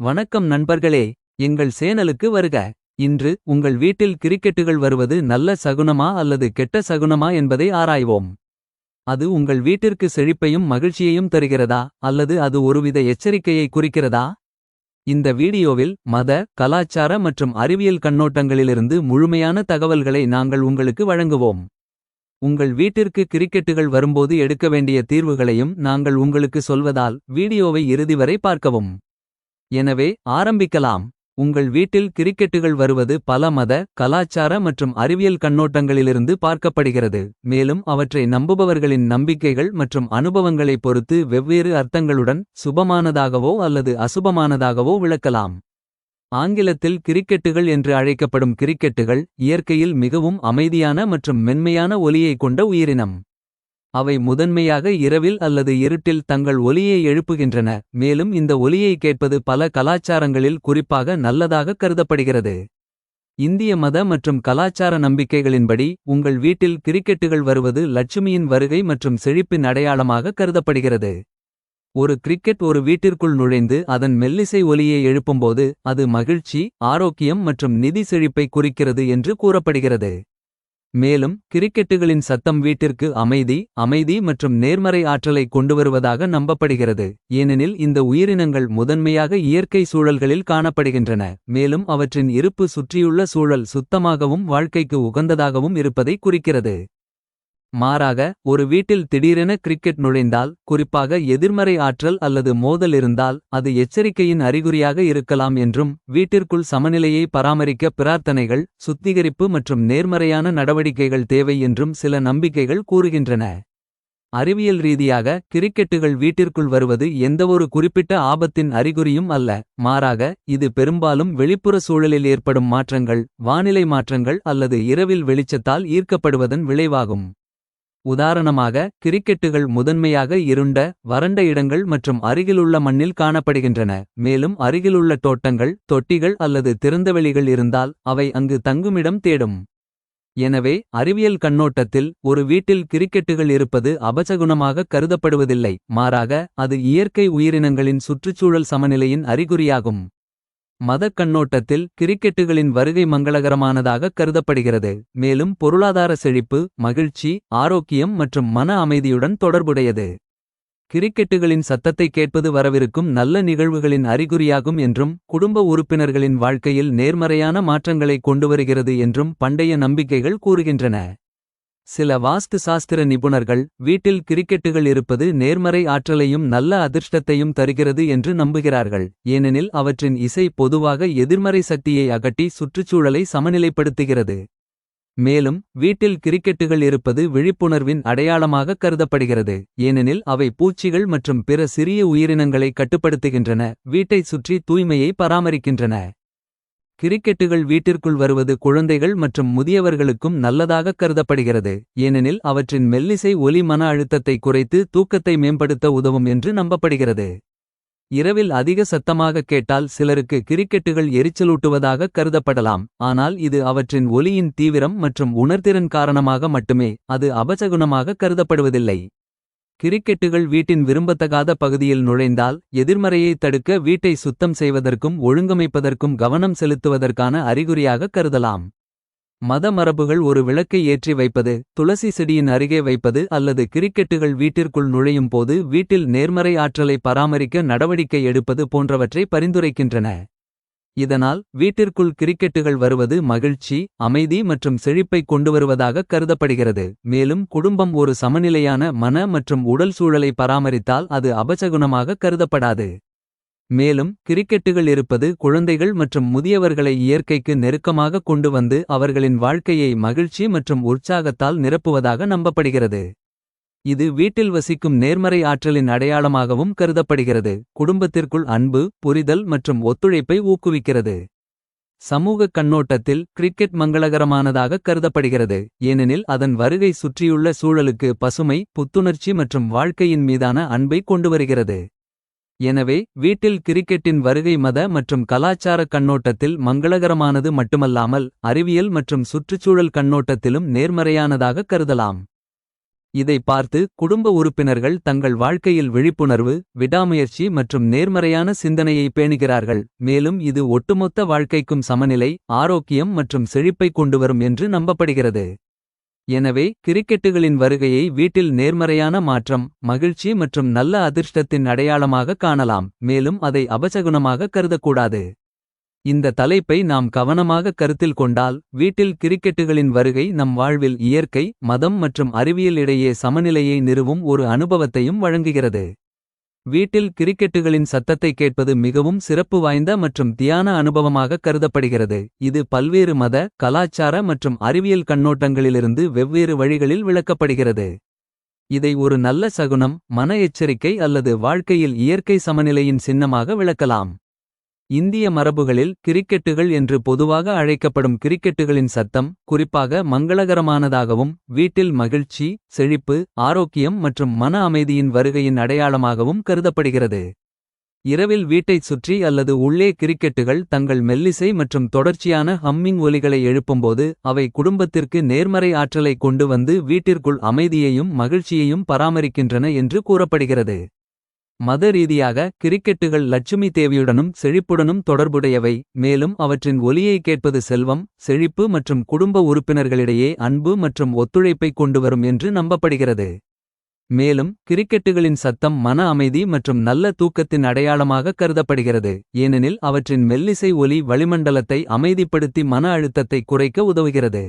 வணக்கம் நண்பர்களே எங்கள் சேனலுக்கு வருக. இன்று உங்கள் வீட்டில் கிரிக்கெட்டுகள் வருவது நல்ல சகுனமா அல்லது கெட்ட சகுனமா என்பதை ஆராய்வோம். அது உங்கள் வீட்டிற்கு செழிப்பையும் மகிழ்ச்சியையும் தருகிறதா அல்லது அது ஒருவித எச்சரிக்கையை குறிக்கிறதா? இந்த வீடியோவில் மத கலாச்சார மற்றும் அறிவியல் கண்ணோட்டங்களிலிருந்து முழுமையான தகவல்களை நாங்கள் உங்களுக்கு வழங்குவோம். உங்கள் வீட்டிற்கு கிரிக்கெட்டுகள் வரும்போது எடுக்க வேண்டிய தீர்வுகளையும் நாங்கள் உங்களுக்கு சொல்வதால் வீடியோவை இறுதி வரை பார்க்கவும். எனவே ஆரம்பிக்கலாம். உங்கள் வீட்டில் கிரிக்கெட்டுகள் வருவது பல மத கலாச்சார மற்றும் அறிவியல் கண்ணோட்டங்களிலிருந்து பார்க்கப்படுகிறது. மேலும் அவற்றை நம்புபவர்களின் நம்பிக்கைகள் மற்றும் அனுபவங்களைப் பொறுத்து வெவ்வேறு அர்த்தங்களுடன் சுபமானதாகவோ அல்லது அசுபமானதாகவோ விளக்கலாம். ஆங்கிலத்தில் கிரிக்கெட்டுகள் என்று அழைக்கப்படும் கிரிக்கெட்டுகள் இயற்கையில் மிகவும் அமைதியான மற்றும் மென்மையான ஒலியைக் கொண்ட உயிரினம். அவை முதன்மையாக இரவில் அல்லது இருட்டில் தங்கள் ஒலியை எழுப்புகின்றன மேலும் இந்த ஒலியை கேட்பது பல கலாச்சாரங்களில் குறிப்பாக நல்லதாக கருதப்படுகிறது. இந்திய மத மற்றும் கலாச்சார நம்பிக்கைகளின்படி உங்கள் வீட்டில் கிரிக்கெட்டுகள் வருவது லட்சுமியின் வருகை மற்றும் செழிப்பின் அடையாளமாக கருதப்படுகிறது. ஒரு கிரிக்கெட் ஒரு வீட்டிற்குள் நுழைந்து அதன் மெல்லிசை ஒலியை எழுப்பும்போது அது மகிழ்ச்சி ஆரோக்கியம் மற்றும் நிதி செழிப்பை குறிக்கிறது என்று கூறப்படுகிறது. மேலும் கிரிக்கெட்டுகளின் சத்தம் வீட்டிற்கு அமைதி அமைதி மற்றும் நேர்மறை ஆற்றலை கொண்டுவருவதாக நம்பப்படுகிறது. ஏனெனில் இந்த உயிரினங்கள் முதன்மையாக இயற்கை சூழல்களில் காணப்படுகின்றன. மேலும் அவற்றின் இருப்பு சுற்றியுள்ள சூழல் சுத்தமாகவும் வாழ்க்கைக்கு உகந்ததாகவும் இருப்பதை குறிக்கிறது. மாறாக ஒரு வீட்டில் திடீரென கிரிக்கெட் நுழைந்தால் குறிப்பாக எதிர்மறை ஆற்றல் அல்லது மோதல் இருந்தால் அது எச்சரிக்கையின் அறிகுறியாக இருக்கலாம் என்றும் வீட்டிற்குள் சமநிலையை பராமரிக்க பிரார்த்தனைகள் சுத்திகரிப்பு மற்றும் நேர்மறையான நடவடிக்கைகள் தேவை என்றும் சில நம்பிக்கைகள் கூறுகின்றன. அறிவியல் ரீதியாக கிரிக்கெட்டுகள் வீட்டிற்குள் வருவது எந்தவொரு குறிப்பிட்ட ஆபத்தின் அறிகுறியும் அல்ல. மாறாக இது பெரும்பாலும் வெளிப்புற சூழலில் ஏற்படும் மாற்றங்கள் வானிலை மாற்றங்கள் அல்லது இரவில் வெளிச்சத்தால் ஈர்க்கப்படுவதன் விளைவாகும். உதாரணமாக கிரிக்கெட்டுகள் முதன்மையாக இருண்ட வறண்ட இடங்கள் மற்றும் அருகிலுள்ள மண்ணில் காணப்படுகின்றன. மேலும் அருகிலுள்ள தோட்டங்கள் தொட்டிகள் அல்லது திறந்தவெளிகள் இருந்தால் அவை அங்கு தங்குமிடம் தேடும். எனவே அறிவியல் கண்ணோட்டத்தில் ஒரு வீட்டில் கிரிக்கெட்டுகள் இருப்பது அபசகுணமாக கருதப்படுவதில்லை. மாறாக அது இயற்கை உயிரினங்களின் சுற்றுச்சூழல் சமநிலையின் அறிகுறியாகும். மதக் கண்ணோட்டத்தில் கிரிக்கெட்டுகளின் வருகை மங்களகரமானதாக கருதப்படுகிறது. மேலும் பொருளாதார செழிப்பு மகிழ்ச்சி ஆரோக்கியம் மற்றும் மன அமைதியுடன் தொடர்புடையது. கிரிக்கெட்டுகளின் சத்தத்தை கேட்பது வரவிருக்கும் நல்ல நிகழ்வுகளின் அறிகுறியாகும் என்றும் குடும்ப உறுப்பினர்களின் வாழ்க்கையில் நேர்மறையான மாற்றங்களை கொண்டுவருகிறது என்றும் பண்டைய நம்பிக்கைகள் கூறுகின்றன. சில வாஸ்து சாஸ்திர நிபுணர்கள் வீட்டில் கிரிக்கெட்டுகள் இருப்பது நேர்மறை ஆற்றலையும் நல்ல அதிர்ஷ்டத்தையும் தருகிறது என்று நம்புகிறார்கள். ஏனெனில் அவற்றின் இசை பொதுவாக எதிர்மறை சக்தியை அகட்டி சுற்றுச்சூழலை சமநிலைப்படுத்துகிறது. மேலும் வீட்டில் கிரிக்கெட்டுகள் இருப்பது விழிப்புணர்வின் அடையாளமாக கருதப்படுகிறது. ஏனெனில் அவை பூச்சிகள் மற்றும் பிற சிறிய உயிரினங்களை கட்டுப்படுத்துகின்றன. வீட்டை சுற்றி தூய்மையை பராமரிக்கின்றன. கிரிக்கெட்டுகள் வீட்டிற்குள் வருவது குழந்தைகள் மற்றும் முதியவர்களுக்கும் நல்லதாக கருதப்படுகிறது. ஏனெனில் அவற்றின் மெல்லிசை ஒலி மன அழுத்தத்தை குறைத்து தூக்கத்தை மேம்படுத்த உதவும் என்று நம்பப்படுகிறது. இரவில் அதிக சத்தமாக கேட்டால் சிலருக்கு கிரிக்கெட்டுகள் எரிச்சலூட்டுவதாக கருதப்படலாம். ஆனால் இது அவற்றின் ஒலியின் தீவிரம் மற்றும் உணர்திறன் காரணமாக மட்டுமே அது அபசகுணமாக கருதப்படுவதில்லை. கிரிக்கெட்டுகள் வீட்டின் விரும்பத்தகாத பகுதியில் நுழைந்தால் எதிர்மறையை தடுக்க வீட்டை சுத்தம் செய்வதற்கும் ஒழுங்கமைப்பதற்கும் கவனம் செலுத்துவதற்கான அறிகுறியாக கருதலாம். மத மரபுகள் ஒரு விளக்கை ஏற்றி வைப்பது துளசி செடியின் அருகே வைப்பது அல்லது கிரிக்கெட்டுகள் வீட்டிற்குள் நுழையும் போது வீட்டில் நேர்மறை ஆற்றலை பராமரிக்க நடவடிக்கை எடுப்பது போன்றவற்றை பரிந்துரைக்கின்றன. இதனால் வீட்டிற்குள் கிரிக்கெட்டுகள் வருவது மகிழ்ச்சி அமைதி மற்றும் செழிப்பை கொண்டுவருவதாக கருதப்படுகிறது. மேலும் குடும்பம் ஒரு சமநிலையான மன மற்றும் உடல் சூழலை பராமரித்தால் அது அபசகுணமாக கருதப்படாது. மேலும் கிரிக்கெட்டுகள் இருப்பது குழந்தைகள் மற்றும் முதியவர்களை இயற்கைக்கு நெருக்கமாக கொண்டு வந்து அவர்களின் வாழ்க்கையை மகிழ்ச்சி மற்றும் உற்சாகத்தால் நிரப்புவதாக நம்பப்படுகிறது. இது வீட்டில் வசிக்கும் நேர்மறை ஆற்றலின் அடையாளமாகவும் கருதப்படுகிறது. குடும்பத்திற்குள் அன்பு புரிதல் மற்றும் ஒத்துழைப்பை ஊக்குவிக்கிறது. சமூக கண்ணோட்டத்தில் கிரிக்கெட் மங்களகரமானதாக கருதப்படுகிறது. ஏனெனில் அதன் வருகை சுற்றியுள்ள சூழலுக்கு பசுமை புத்துணர்ச்சி மற்றும் வாழ்க்கையின் மீதான அன்பை கொண்டுவருகிறது எனவே வீட்டில் கிரிக்கெட்டின் வருகை மத மற்றும் கலாச்சார கண்ணோட்டத்தில் மங்களகரமானது மட்டுமல்லாமல் அறிவியல் மற்றும் சுற்றுச்சூழல் கண்ணோட்டத்திலும் நேர்மறையானதாக கருதலாம். இதை பார்த்து குடும்ப உறுப்பினர்கள் தங்கள் வாழ்க்கையில் விழிப்புணர்வு விடாமுயற்சி மற்றும் நேர்மறையான சிந்தனையை பேணுகிறார்கள். மேலும் இது ஒட்டுமொத்த வாழ்க்கைக்கும் சமநிலை ஆரோக்கியம் மற்றும் செழிப்பை கொண்டுவரும் என்று நம்பப்படுகிறது. எனவே கிரிக்கெட்டுகளின் வருகையை வீட்டில் நேர்மறையான மாற்றம் மகிழ்ச்சி மற்றும் நல்ல அதிர்ஷ்டத்தின் அடையாளமாக காணலாம். மேலும் அதை அபசகுனமாக கருதக்கூடாது. இந்த தலைப்பை நாம் கவனமாக கருத்தில் கொண்டால் வீட்டில் கிரிக்கெட்டுகளின் வருகை நம் வாழ்வில் இயற்கை மதம் மற்றும் அறிவியல் இடையே சமநிலையை நிறுவும் ஒரு அனுபவத்தையும் வழங்குகிறது. வீட்டில் கிரிக்கெட்டுகளின் சத்தத்தை கேட்பது மிகவும் சிறப்பு வாய்ந்த மற்றும் தியான அனுபவமாக கருதப்படுகிறது. இது பல்வேறு மத கலாச்சார மற்றும் அறிவியல் கண்ணோட்டங்களிலிருந்து வெவ்வேறு வழிகளில் விளக்கப்படுகிறது. இதை ஒரு நல்ல சகுனம் மன எச்சரிக்கை அல்லது வாழ்க்கையில் இயற்கை சமநிலையின் சின்னமாக விளக்கலாம். இந்திய மரபுகளில் கிரிக்கெட்டுகள் என்று பொதுவாக அழைக்கப்படும் கிரிக்கெட்டுகளின் சத்தம் குறிப்பாக மங்களகரமானதாகவும் வீட்டில் மகிழ்ச்சி செழிப்பு ஆரோக்கியம் மற்றும் மன அமைதியின் வருகையின் அடையாளமாகவும் கருதப்படுகிறது. இரவில் வீட்டைச் சுற்றி அல்லது உள்ளே கிரிக்கெட்டுகள் தங்கள் மெல்லிசை மற்றும் தொடர்ச்சியான ஹம்மிங் ஒலிகளை எழுப்பும்போது அவை குடும்பத்திற்கு நேர்மறை ஆற்றலை கொண்டு வந்து வீட்டிற்குள் அமைதியையும் மகிழ்ச்சியையும் பராமரிக்கின்றன என்று கூறப்படுகிறது. மத ரீதியாக கிரிக்கெட்டுகள் லட்சுமி தேவியுடனும் செழிப்புடனும் தொடர்புடையவை. மேலும் அவற்றின் ஒலியை கேட்பது செல்வம் செழிப்பு மற்றும் குடும்ப உறுப்பினர்களிடையே அன்பு மற்றும் ஒத்துழைப்பை கொண்டுவரும் என்று நம்பப்படுகிறது. மேலும் கிரிக்கெட்டுகளின் சத்தம் மன அமைதி மற்றும் நல்ல தூக்கத்தின் அடையாளமாக கருதப்படுகிறது. ஏனெனில் அவற்றின் மெல்லிசை ஒலி வளிமண்டலத்தை அமைதிப்படுத்தி மன அழுத்தத்தை குறைக்க உதவுகிறது.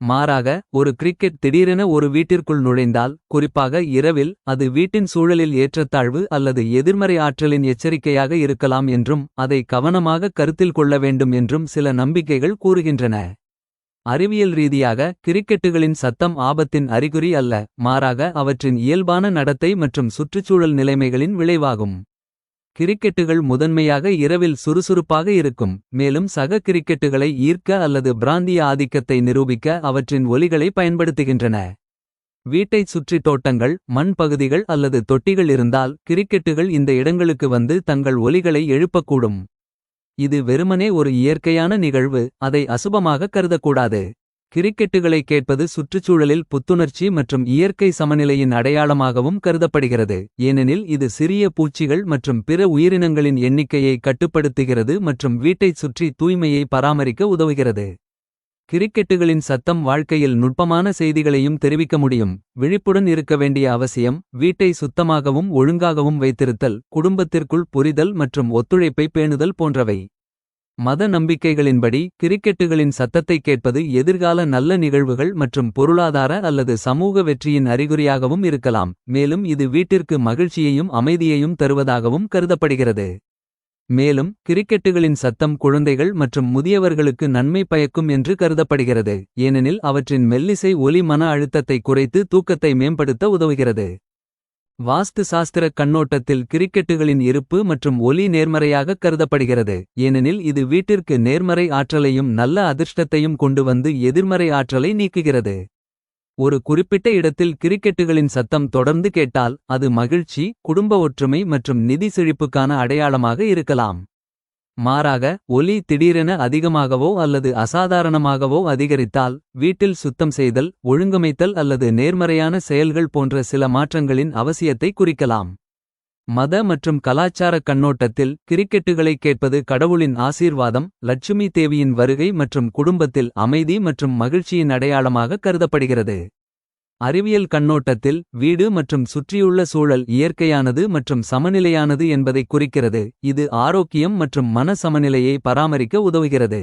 மாறாக ஒரு கிரிக்கெட் திடீரென ஒரு வீட்டிற்குள் நுழைந்தால் குறிப்பாக இரவில் அது வீட்டின் சூழலில் ஏற்றத்தாழ்வு அல்லது எதிர்மறை ஆற்றலின் எச்சரிக்கையாக இருக்கலாம் என்றும் அதை கவனமாக கருத்தில் கொள்ள வேண்டும் என்றும் சில நம்பிக்கைகள் கூறுகின்றன. அறிவியல் ரீதியாக கிரிக்கெட்டுகளின் சத்தம் ஆபத்தின் அறிகுறி அல்ல மாறாக அவற்றின் இயல்பான நடத்தை மற்றும் சுற்றுச்சூழல் நிலைமைகளின் விளைவாகும். கிரிக்கெட்டுகள் முதன்மையாக இரவில் சுறுசுறுப்பாக இருக்கும். மேலும் சக கிரிக்கெட்டுகளை ஈர்க்க அல்லது பிராந்திய ஆதிக்கத்தை நிரூபிக்க அவற்றின் ஒலிகளை பயன்படுத்துகின்றன. வீட்டைச் சுற்றி தோட்டங்கள் மண் பகுதிகள் அல்லது தொட்டிகள் இருந்தால் கிரிக்கெட்டுகள் இந்த இடங்களுக்கு வந்து தங்கள் ஒலிகளை எழுப்பக்கூடும். இது வெறுமனே ஒரு இயற்கையான நிகழ்வு அதை அசுபமாக கருதக்கூடாது. கிரிக்கெட்டுகளை கேட்பது சுற்றுச்சூழலில் புத்துணர்ச்சி மற்றும் இயற்கை சமநிலையின் அடையாளமாகவும் கருதப்படுகிறது. ஏனெனில் இது சிறிய பூச்சிகள் மற்றும் பிற உயிரினங்களின் எண்ணிக்கையை கட்டுப்படுத்துகிறது மற்றும் வீட்டைச் சுற்றி தூய்மையை பராமரிக்க உதவுகிறது. கிரிக்கெட்டுகளின் சத்தம் வாழ்க்கையில் நுட்பமான செய்திகளையும் தெரிவிக்க முடியும். விழிப்புடன் இருக்க வேண்டிய அவசியம் வீட்டை சுத்தமாகவும் ஒழுங்காகவும் வைத்திருத்தல் குடும்பத்திற்குள் புரிதல் மற்றும் ஒத்துழைப்பை பேணுதல் போன்றவை. மத நம்பிக்கைகளின்படி கிரிக்கெட்டுகளின் சத்தத்தை கேட்பது எதிர்கால நல்ல நிகழ்வுகள் மற்றும் பொருளாதார அல்லது சமூக வெற்றியின் அறிகுறியாகவும் இருக்கலாம் மேலும் இது வீட்டிற்கு மகிழ்ச்சியையும் அமைதியையும் தருவதாகவும் கருதப்படுகிறது. மேலும் கிரிக்கெட்டுகளின் சத்தம் குழந்தைகள் மற்றும் முதியவர்களுக்கு நன்மை பயக்கும் என்று கருதப்படுகிறது ஏனெனில் அவற்றின் மெல்லிசை ஒலி மன அழுத்தத்தை குறைத்து தூக்கத்தை மேம்படுத்த உதவுகிறது. வாஸ்து சாஸ்திர கண்ணோட்டத்தில் கிரிக்கெட்டுகளின் இருப்பு மற்றும் ஒலி நேர்மறையாக கருதப்படுகிறது. ஏனெனில் இது வீட்டிற்கு நேர்மறை ஆற்றலையும் நல்ல அதிர்ஷ்டத்தையும் கொண்டு வந்து எதிர்மறை ஆற்றலை நீக்குகிறது. ஒரு குறிப்பிட்ட இடத்தில் கிரிக்கெட்டுகளின் சத்தம் தொடர்ந்து கேட்டால் அது மகிழ்ச்சி குடும்ப ஒற்றுமை மற்றும் நிதி செழிப்புக்கான அடையாளமாக இருக்கலாம். மாறாக ஒலி திடீரென அதிகமாகவோ அல்லது அசாதாரணமாகவோ அதிகரித்தால் வீட்டில் சுத்தம் செய்தல் ஒழுங்கமைத்தல் அல்லது நேர்மறையான செயல்கள் போன்ற சில மாற்றங்களின் அவசியத்தை குறிக்கலாம். மத மற்றும் கலாச்சார கண்ணோட்டத்தில் கிரிக்கெட்டுகளை கேட்பது கடவுளின் ஆசீர்வாதம் லட்சுமி தேவியின் வருகை மற்றும் குடும்பத்தில் அமைதி மற்றும் மகிழ்ச்சியின் அடையாளமாக கருதப்படுகிறது. அறிவியல் கண்ணோட்டத்தில் வீடு மற்றும் சுற்றியுள்ள சூழல் இயற்கையானது மற்றும் சமநிலையானது என்பதை குறிக்கிறது. இது ஆரோக்கியம் மற்றும் மன சமநிலையை பராமரிக்க உதவுகிறது.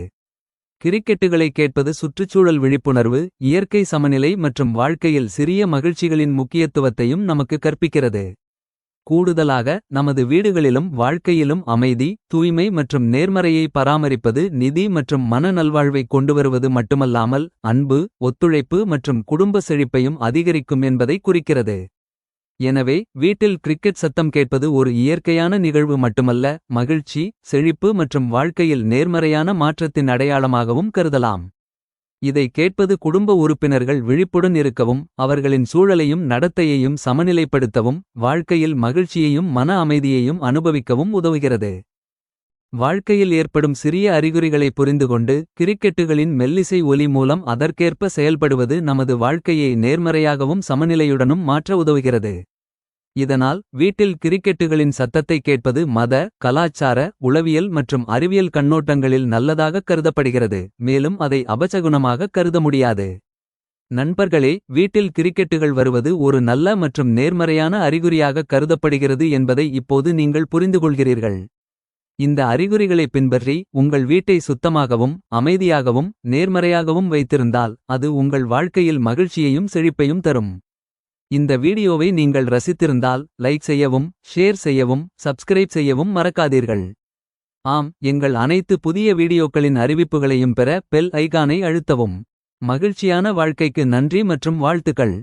கிரிக்கெட்டுகளை கேட்பது சுற்றுச்சூழல் விழிப்புணர்வு இயற்கை சமநிலை மற்றும் வாழ்க்கையில் சிறிய மகிழ்ச்சிகளின் முக்கியத்துவத்தையும் நமக்கு கற்பிக்கிறது. கூடுதலாக நமது வீடுகளிலும் வாழ்க்கையிலும் அமைதி தூய்மை மற்றும் நேர்மறையை பராமரிப்பது நிதி மற்றும் மன நல்வாழ்வை கொண்டுவருவது மட்டுமல்லாமல் அன்பு ஒத்துழைப்பு மற்றும் குடும்ப செழிப்பையும் அதிகரிக்கும் என்பதை குறிக்கிறது. எனவே வீட்டில் கிரிக்கெட் சத்தம் கேட்பது ஒரு இயற்கையான நிகழ்வு மட்டுமல்ல மகிழ்ச்சி செழிப்பு மற்றும் வாழ்க்கையில் நேர்மறையான மாற்றத்தின் அடையாளமாகவும் கருதலாம். இதை கேட்பது குடும்ப உறுப்பினர்கள் விழிப்புடன் இருக்கவும் அவர்களின் சூழலையும் நடத்தையையும் சமநிலைப்படுத்தவும் வாழ்க்கையில் மகிழ்ச்சியையும் மன அமைதியையும் அனுபவிக்கவும் உதவுகிறது வாழ்க்கையில் ஏற்படும் சிறிய அறிகுறிகளை புரிந்துகொண்டு கிரிக்கெட்டுகளின் மெல்லிசை ஒலி மூலம் அதற்கேற்ப செயல்படுவது நமது வாழ்க்கையை நேர்மறையாகவும் சமநிலையுடனும் மாற்ற உதவுகிறது. இதனால் வீட்டில் கிரிக்கெட்டுகளின் சத்தத்தை கேட்பது மத கலாச்சார உளவியல் மற்றும் அறிவியல் கண்ணோட்டங்களில் நல்லதாகக் கருதப்படுகிறது மேலும் அதை அபசகுணமாக கருத முடியாது. நண்பர்களே வீட்டில் கிரிக்கெட்டுகள் வருவது ஒரு நல்ல மற்றும் நேர்மறையான அறிகுறியாக கருதப்படுகிறது என்பதை இப்போது நீங்கள் புரிந்துகொள்கிறீர்கள். இந்த அறிகுறிகளை பின்பற்றி உங்கள் வீட்டை சுத்தமாகவும் அமைதியாகவும் நேர்மறையாகவும் வைத்திருந்தால் அது உங்கள் வாழ்க்கையில் மகிழ்ச்சியையும் செழிப்பையும் தரும். இந்த வீடியோவை நீங்கள் ரசித்திருந்தால் லைக் செய்யவும் ஷேர் செய்யவும் சப்ஸ்கிரைப் செய்யவும் மறக்காதீர்கள். ஆம் எங்கள் அனைத்து புதிய வீடியோக்களின் அறிவிப்புகளையும் பெற பெல் ஐகானை அழுத்தவும். மகிழ்ச்சியான வாழ்க்கைக்கு நன்றி மற்றும் வாழ்த்துக்கள்.